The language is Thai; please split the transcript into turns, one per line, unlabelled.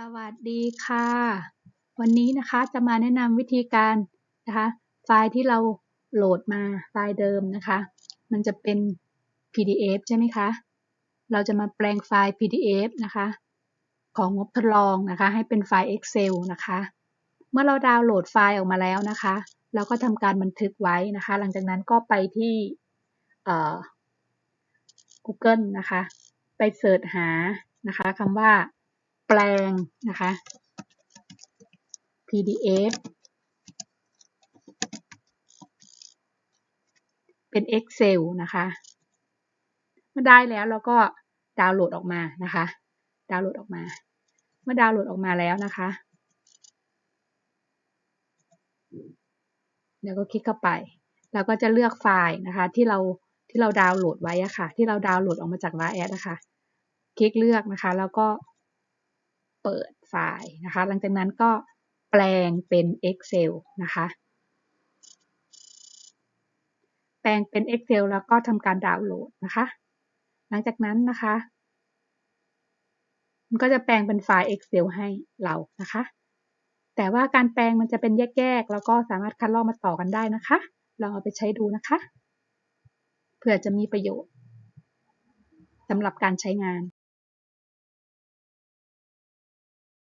สวัสดีค่ะ วันนี้นะคะจะมาแนะนำวิธีการนะคะ ไฟล์ที่เราโหลดมาไฟล์เดิมนะคะ มันจะเป็น PDF ใช่ไหมคะ เราจะมาแปลงไฟล์ PDF นะคะ ของงบทดลองนะคะ ให้เป็นไฟล์ Excel นะคะ เมื่อเราดาวน์โหลดไฟล์ออกมาแล้วนะคะ เราก็ทำการบันทึกไว้นะคะ หลังจากนั้นก็ไปที่ Google นะคะ ไปเสิร์ชหานะคะคำว่า แปลงนะคะ PDF เป็น Excel นะคะเมื่อได้แล้วเราก็ดาวน์โหลดออกมานะคะ ดาวน์โหลดออกมา เมื่อดาวน์โหลดออกมาแล้วนะคะแล้วก็คลิกเข้าไป เราก็จะเลือกไฟล์นะคะ ที่เราที่เราดาวน์โหลดไว้อะค่ะ ที่เราดาวน์โหลดออกมาจาก l a แอดนะคะ คลิกเลือกนะคะ แล้วก็ เปิดไฟล์นะคะ หลังจากนั้นก็แปลงเป็น Excel นะคะ แปลงเป็น Excel แล้วก็ทำการดาวน์โหลดนะคะ หลังจากนั้นนะคะ มันก็จะแปลงเป็นไฟล์ Excel ให้เรานะคะ แต่ว่าการแปลงมันจะเป็นแยกๆ แล้วก็สามารถคัดลอกมาต่อกันได้นะคะ ลองเอาไปใช้ดูนะคะเพื่อจะมีประโยชน์สำหรับการใช้งาน